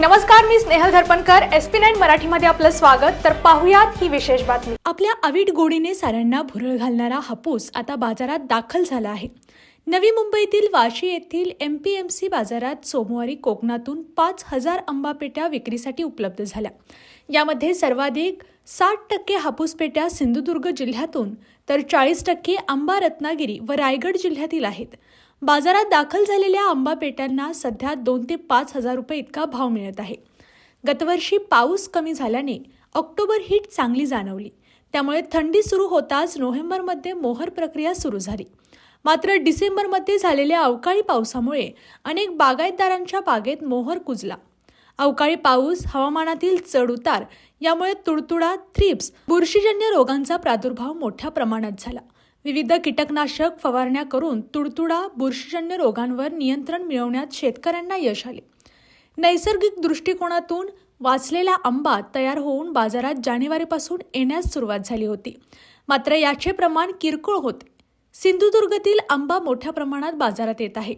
नमस्कार मी Snehal Dharpankar. S P nine मराठीमध्ये आपलं स्वागत. तर पाहुयात ही विशेष बातमी. आपल्या अवीट गोडीने साऱ्यांना भुरळ घालणारा हापूस आता बाजारात दाखल झाला आहे. नवी मुंबईतील वाशी येथील एम पी एम सी बाजारात सोमवारी कोकणातून पाच हजार आंबा पेट्या विक्रीसाठी उपलब्ध झाल्या. यामध्ये सर्वाधिक साठ टक्के हापूस पेट्या सिंधुदुर्ग जिल्ह्यातून तर चाळीस टक्के आंबा रत्नागिरी व रायगड जिल्ह्यातील आहेत. बाजारात दाखल झालेल्या आंबा पेट्यांना सध्या दोन ते पाच हजार रुपये इतका भाव मिळत आहे. गतवर्षी पाऊस कमी झाल्याने ऑक्टोबर हीट चांगली जाणवली. त्यामुळे थंडी सुरू होताच नोव्हेंबरमध्ये मोहर प्रक्रिया सुरू झाली. मात्र डिसेंबरमध्ये झालेल्या अवकाळी पावसामुळे अनेक बागायतदारांच्या बागेत मोहर कुजला. अवकाळी पाऊस हवामानातील चढउतार यामुळे तुडतुडा थ्रिप्स बुरशीजन्य रोगांचा प्रादुर्भाव मोठ्या प्रमाणात झाला. विविध कीटकनाशक फवारण्या करून तुडतुडा बुरशीजन्य रोगांवर नियंत्रण मिळवण्यात शेतकऱ्यांना यश आले. नैसर्गिक दृष्टिकोनातून वाचलेला आंबा तयार होऊन बाजारात जानेवारीपासून येण्यास सुरुवात झाली होती. मात्र याचे प्रमाण किरकोळ होते. सिंधुदुर्गातील आंबा मोठ्या प्रमाणात बाजारात येत आहे.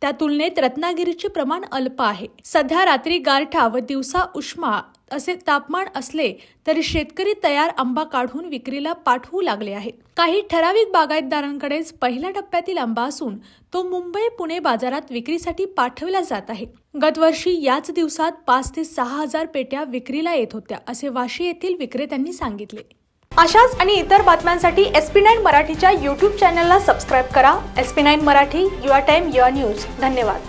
त्या तुलनेत रत्नागिरीचे प्रमाण अल्प आहे. सध्या रात्री गारठा व दिवसा उष्मा असे तापमान असले तरी शेतकरी तयार आंबा काढून विक्रीला पाठवू लागले आहेत. काही ठराविक बागायतदारांकडेच पहिल्या टप्प्यातील आंबा असून तो मुंबई पुणे बाजारात विक्रीसाठी पाठवला जात आहे. गतवर्षी याच दिवसात पाच ते सहा हजार पेट्या विक्रीला येत होत्या असे वाशी येथील विक्रेत्यांनी सांगितले. अशाच आणि इतर बातम्यांसाठी एस पी नाईन मराठीच्या यूट्यूब चॅनलला सबस्क्राईब करा. S P nine Marathi your time your news. धन्यवाद.